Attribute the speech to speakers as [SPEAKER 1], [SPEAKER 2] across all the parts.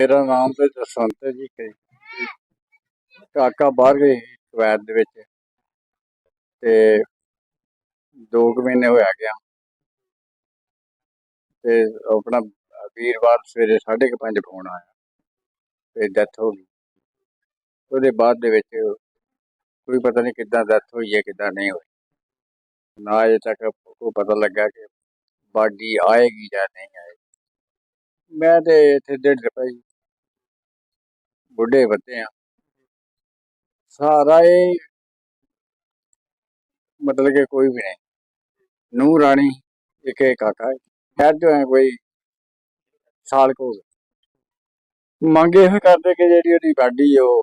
[SPEAKER 1] ਮੇਰਾ ਨਾਮ ਤੇ ਜਸਵੰਤ ਹੈ ਜੀ, ਕਈ ਕਾਕਾ ਬਾਹਰ ਗਏ ਸੀ ਕੁਵੈਤ ਦੇ ਵਿੱਚ ਤੇ 2 ਮਹੀਨੇ ਹੋਇਆ ਗਿਆ। ਤੇ ਆਪਣਾ ਵੀਰਵਾਰ ਸਵੇਰੇ 5:30 ਫੋਨ ਆਇਆ ਤੇ ਡੈਥ ਹੋ ਗਈ। ਉਹਦੇ ਬਾਅਦ ਦੇ ਵਿੱਚ ਕੋਈ ਪਤਾ ਨਹੀਂ ਕਿੱਦਾਂ ਡੈਥ ਹੋਈ ਹੈ, ਕਿੱਦਾਂ ਨਹੀਂ ਹੋਈ। ਨਾ ਅਜੇ ਤੱਕ ਕੋਈ ਪਤਾ ਲੱਗਾ ਕਿ ਬਾਡੀ ਆਏਗੀ ਜਾਂ ਨਹੀਂ ਆਏਗੀ। ਮੈਂ ਤੇ ਇੱਥੇ ਡੇਢ ਰੁਪਏ ਬੁੱਢੇ ਬੱਤੇ ਆ। ਸਾਰਾ ਇਹ ਮਤਲਬ ਕਿ ਕੋਈ ਵੀ ਨਹੀਂ। ਨੂੰ ਰਾਣੀ, ਇੱਕ ਇਹ ਕਾਕਾ ਹੈ। ਜੋ ਹੈ ਕੋਈ ਸਾਲ ਕੋ ਮੰਗ ਇਹ ਕਰਦੇ ਕਿ ਜਿਹੜੀ ਉਹਦੀ ਬਾਡੀ ਉਹ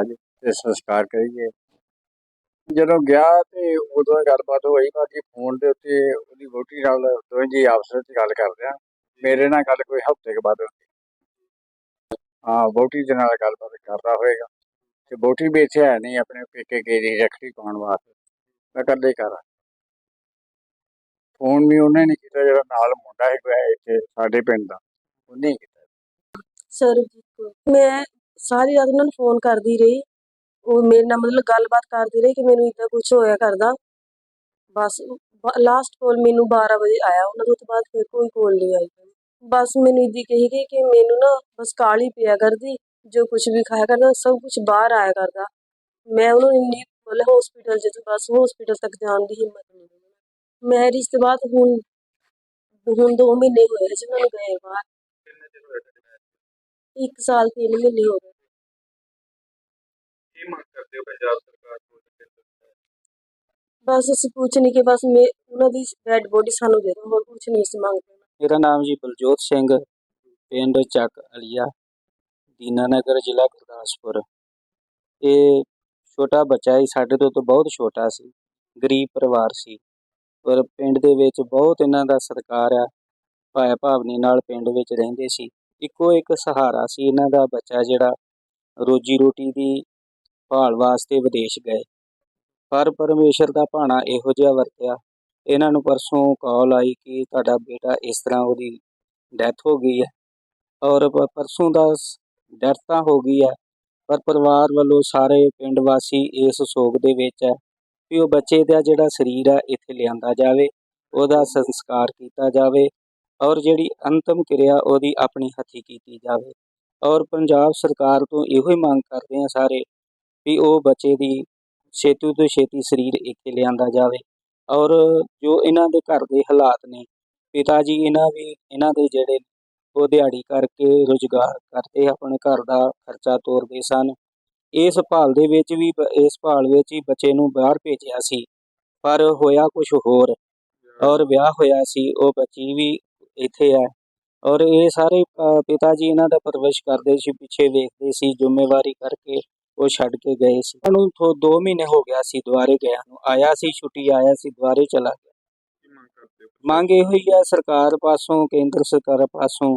[SPEAKER 1] ਅੱਜ ਤੇ ਸੰਸਕਾਰ ਕਰੀਏ। ਜਦੋਂ ਗਿਆ ਤੇ ਉਦੋਂ ਗੱਲਬਾਤ ਹੋਈ ਬਾਕੀ ਫੋਨ ਦੇ ਉੱਤੇ ਉਹਦੀ ਵੋਟੀ ਨਾਲ, ਦੋਵੇਂ ਜੀ ਆਪਸ ਵਿੱਚ ਗੱਲ ਕਰਦੇ ਆ। ਮੇਰੇ ਨਾਲ ਗੱਲ ਕੋਈ ਹਫ਼ਤੇ ਕੁ ਬਾਅਦ ਹੁੰਦੀ। ਹਾਂ ਵੋਟੀ ਦੇ ਨਾਲ ਗੱਲਬਾਤ ਕਰਦਾ ਹੋਏਗਾ। ਤੇ ਵੋਟੀ ਵੀ ਇੱਥੇ ਹੈ ਨਹੀਂ, ਆਪਣੇ ਪੇਕੇ ਗਈ ਦੀ ਰੱਖੜੀ ਪਾਉਣ ਵਾਸਤੇ। ਮੈਂ ਕੱਲੇ ਹੀ ਕਰਾਂ ਫੋਨ ਵੀ ਉਹਨੇ ਨਹੀਂ ਕੀਤਾ, ਜਿਹੜਾ ਨਾਲ ਮੁੰਡਾ ਹੈ ਇੱਥੇ, ਸਾਡੇ ਪਿੰਡ ਦਾ। ਉਹਨੇ ਹੀ ਕੀਤਾ।
[SPEAKER 2] ਸਰਬਜੀਤ ਕੌਰ ਮੈਂ ਸਾਰੀ ਰਾਤ ਉਹਨਾਂ ਨੂੰ ਫੋਨ ਕਰਦੀ ਰਹੀ। ਉਹ ਮੇਰੇ ਨਾਲ ਮਤਲਬ ਗੱਲਬਾਤ ਕਰਦੀ ਰਹੀ ਕਿ ਮੈਨੂੰ ਇਦਾਂ ਕੁਝ ਹੋਇਆ ਕਰਦਾ। ਬਸ ਲਾਸਟ ਕਾਲ ਮੈਨੂੰ 12 ਵਜੇ ਆਇਆ। ਉਹਨਾਂ ਤੋਂ ਬਾਅਦ ਫਿਰ ਕੋਈ ਕਾਲ ਨਹੀਂ ਆਈ। ਬਸ ਮੈਨੂੰ ਇਦੀ ਕਹੀ ਗਈ ਕਿ ਮੈਨੂੰ ਨਾ ਬਸ ਕਾਲੀ ਪਿਆ ਕਰਦੀ ਜੋ ਕੁਝ ਵੀ ਖਾਇਆ ਕਰਦਾ ਸਭ ਕੁਝ ਬਾਹਰ ਆਇਆ ਕਰਦਾ। ਮੈਂ ਉਹਨੂੰ ਇੰਨੀ ਮਤਲਬ ਹਸਪੀਟਲ ਚ ਬਸ ਹਸਪੀਟਲ ਤੱਕ ਜਾਣ ਦੀ ਹਿੰਮਤ ਨਹੀਂ ਹੋਈ ਮੈਰਿਜ ਤੋਂ ਬਾਅਦ ਹੁਣ ਹੁਣ 2 ਮਹੀਨੇ ਹੋਏ ਜਿਨ੍ਹਾਂ ਨੂੰ ਗਏ ਬਾਹਰ। ਇੱਕ ਸਾਲ ਤਿੰਨ ਮਹੀਨੇ ਹੋ ਗਏ।
[SPEAKER 3] ਕੀ ਮੰਗ ਕਰਦੇ ਹੋ ਪੰਜਾਬ ਸਰਕਾਰ ਤੇ?
[SPEAKER 2] ਬਸ ਅਸੀਂ ਕੁਛ ਨਹੀਂ ਕਿ ਬਸ ਮੈਂ ਉਹਨਾਂ ਦੀ ਡੈਡ ਬੋਡੀ ਸਾਨੂੰ ਦੇ ਦਿਓ ਹੋਰ ਕੁਛ ਨਹੀਂ ਅਸੀਂ ਮੰਗਦੇ।
[SPEAKER 4] ਮੇਰਾ ਨਾਮ ਜੀ ਬਲਜੋਤ ਸਿੰਘ, ਪਿੰਡ ਚੱਕ ਅਲੀਆ, ਦੀਨਾਨਗਰ ਜ਼ਿਲ੍ਹਾ ਗੁਰਦਾਸਪੁਰ। ਇਹ ਛੋਟਾ ਬੱਚਾ ਹੀ ਸਾਡੇ ਤੋਂ ਤਾਂ ਬਹੁਤ ਛੋਟਾ ਸੀ, ਗਰੀਬ ਪਰਿਵਾਰ ਸੀ, ਪਰ ਪਿੰਡ ਦੇ ਵਿੱਚ ਬਹੁਤ ਇਹਨਾਂ ਦਾ ਸਤਿਕਾਰ ਆ ਭਾਇਆ ਭਾਵਨੀ ਨਾਲ ਪਿੰਡ ਵਿੱਚ ਰਹਿੰਦੇ ਸੀ। ਇੱਕੋ ਇੱਕ ਸਹਾਰਾ ਸੀ ਇਹਨਾਂ ਦਾ ਬੱਚਾ ਜਿਹੜਾ ਰੋਜੀ ਰੋਟੀ ਦੀ ਭਾਲ ਵਾਸਤੇ ਵਿਦੇਸ਼ ਗਏ। ਪਰ ਪਰਮੇਸ਼ਰ ਦਾ ਭਾਣਾ ਇਹੋ ਜਿਹਾ ਵਰਤਿਆ ਇਹਨਾਂ ਨੂੰ ਪਰਸੋਂ ਕਾਲ ਆਈ ਕਿ ਤੁਹਾਡਾ ਬੇਟਾ ਇਸ ਤਰ੍ਹਾਂ ਉਹਦੀ ਡੈਥ ਹੋ ਗਈ ਹੈ ਔਰ ਪ- ਪਰਸੋਂ ਦਾ ਡੈਥ ਤਾਂ ਹੋ ਗਈ ਹੈ, ਪਰ ਪਰਿਵਾਰ ਵੱਲੋਂ ਸਾਰੇ ਪਿੰਡ ਵਾਸੀ ਇਸ ਸੋਗ ਦੇ ਵਿੱਚ ਹੈ ਕਿ ਉਹ ਬੱਚੇ ਦਾ ਜਿਹੜਾ ਸਰੀਰ ਹੈ ਇੱਥੇ ਲਿਆਂਦਾ ਜਾਵੇ, ਉਹਦਾ ਸੰਸਕਾਰ ਕੀਤਾ ਜਾਵੇ ਔਰ ਜਿਹੜੀ ਅੰਤਮ ਕਿਰਿਆ ਉਹਦੀ ਆਪਣੀ ਹੱਥੀ ਕੀਤੀ ਜਾਵੇ ਔਰ ਪੰਜਾਬ ਸਰਕਾਰ ਤੋਂ ਇਹੋ ਹੀ ਮੰਗ ਕਰਦੇ ਆ ਸਾਰੇ ਵੀ ਉਹ ਬੱਚੇ ਦੀ ਛੇਤੀ ਤੋਂ ਛੇਤੀ ਸਰੀਰ ਇੱਥੇ ਲਿਆਂਦਾ ਜਾਵੇ। ਔਰ ਜੋ ਇਹਨਾਂ ਦੇ ਘਰ ਦੇ ਹਾਲਾਤ ਨੇ, ਪਿਤਾ ਜੀ ਇਹਨਾਂ ਵੀ ਇਹਨਾਂ ਦੇ ਜਿਹੜੇ ਉਹ ਦਿਹਾੜੀ ਕਰਕੇ ਰੁਜ਼ਗਾਰ ਕਰਦੇ ਆਪਣੇ ਘਰ ਦਾ ਖਰਚਾ ਤੋਰਦੇ ਸਨ। ਇਸ ਭਾਲ ਦੇ ਵਿੱਚ ਵੀ ਬ- ਇਸ ਭਾਲ ਵਿੱਚ ਹੀ ਬੱਚੇ ਨੂੰ ਬਾਹਰ ਭੇਜਿਆ ਸੀ, ਪਰ ਹੋਇਆ ਕੁਝ ਹੋਰ। ਔਰ ਵਿਆਹ ਹੋਇਆ ਸੀ, ਉਹ ਬੱਚੀ ਵੀ ਇੱਥੇ ਹੈ। ਔਰ ਇਹ ਸਾਰੇ ਪਿਤਾ ਜੀ ਇਹਨਾਂ ਦਾ ਪਰਵਰਿਸ਼ ਕਰਦੇ ਸੀ, ਪਿੱਛੇ ਵੇਖਦੇ ਸੀ, ਜ਼ਿੰਮੇਵਾਰੀ ਕਰਕੇ ਉਹ ਛੱਡ ਕੇ ਗਏ ਸੀ। ਉਹਨੂੰ ਥੋ 2 ਮਹੀਨੇ ਹੋ ਗਿਆ ਸੀ ਦੁਬਾਰੇ ਗਿਆ ਨੂੰ। ਆਇਆ ਸੀ ਛੁੱਟੀ ਆਇਆ ਸੀ ਦੁਬਾਰੇ ਚਲਾ ਗਿਆ। ਮੰਗ ਇਹੋ ਹੀ ਹੈ ਸਰਕਾਰ ਪਾਸੋਂ ਕੇਂਦਰ ਸਰਕਾਰ ਪਾਸੋਂ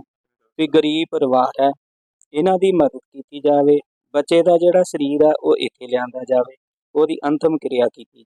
[SPEAKER 4] ਵੀ ਗਰੀਬ ਪਰਿਵਾਰ ਹੈ ਇਹਨਾਂ ਦੀ ਮਦਦ ਕੀਤੀ ਜਾਵੇ। ਬੱਚੇ ਦਾ ਜਿਹੜਾ ਸਰੀਰ ਹੈ ਉਹ ਇੱਥੇ ਲਿਆਂਦਾ ਜਾਵੇ। ਉਹਦੀ ਅੰਤਮ ਕਿਰਿਆ ਕੀਤੀ ਜਾਵੇ।